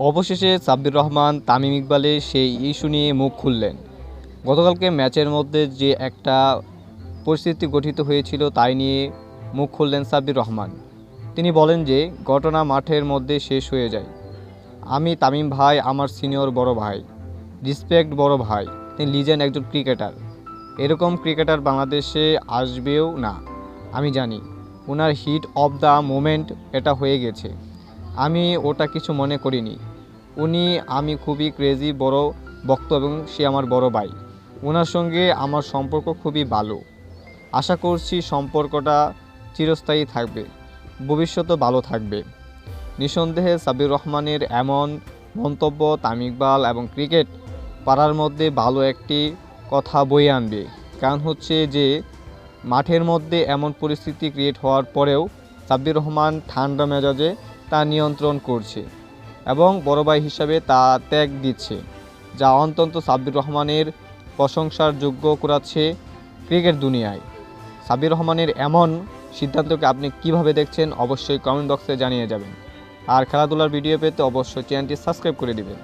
অবশেষে সাব্বির রহমান, তামিম ইকবালের সেই ইস্যু নিয়ে মুখ খুললেন। গতকালকে ম্যাচের মধ্যে যে একটা পরিস্থিতি গঠিত হয়েছিল তাই নিয়ে মুখ খুললেন সাব্বির রহমান। তিনি বলেন যে, ঘটনা মাঠের মধ্যে শেষ হয়ে যায়। আমি তামিম ভাই, আমার সিনিয়র বড় ভাই। রিসপেক্ট বড় ভাই। তিনি লিজেন্ড একজন ক্রিকেটার। এরকম ক্রিকেটার বাংলাদেশে আসবেও না। আমি জানি ওনার হিট অফ দ্য মোমেন্ট এটা হয়ে গেছে। আমি ওটা কিছু মনে করিনি। উনি আমি খুবই ক্রেজি বড় বক্ত এবং সে আমার বড় ভাই। ওনার সঙ্গে আমার সম্পর্ক খুবই ভালো। আশা করছি সম্পর্কটা চিরস্থায়ী থাকবে ভবিষ্যতে ভালো থাকবে। নিঃসন্দেহে সাবির রহমানের এমন মন্তব্য তামিকবাল এবং ক্রিকেট পাড়ার মধ্যে ভালো একটি কথা বয়ে আনবে। কারণ হচ্ছে যে, মাঠের মধ্যে এমন পরিস্থিতি ক্রিয়েট হওয়ার পরেও সাব্বির রহমান ঠান্ডা মেজাজে তা নিয়ন্ত্রণ করছে এবং বড় ভাই হিসাবে তা ত্যাগ দিচ্ছে, যা অন্তন্ত সাব্বির রহমানের প্রশংসার যোগ্য করাচ্ছে ক্রিকেট দুনিয়ায়। সাব্বির রহমানের এমন সিদ্ধান্তকে আপনি কীভাবে দেখছেন অবশ্যই কমেন্ট বক্সে জানিয়ে যাবেন। আর খেলাধুলার ভিডিও পেতে অবশ্যই চ্যানেলটি সাবস্ক্রাইব করে দিবেন।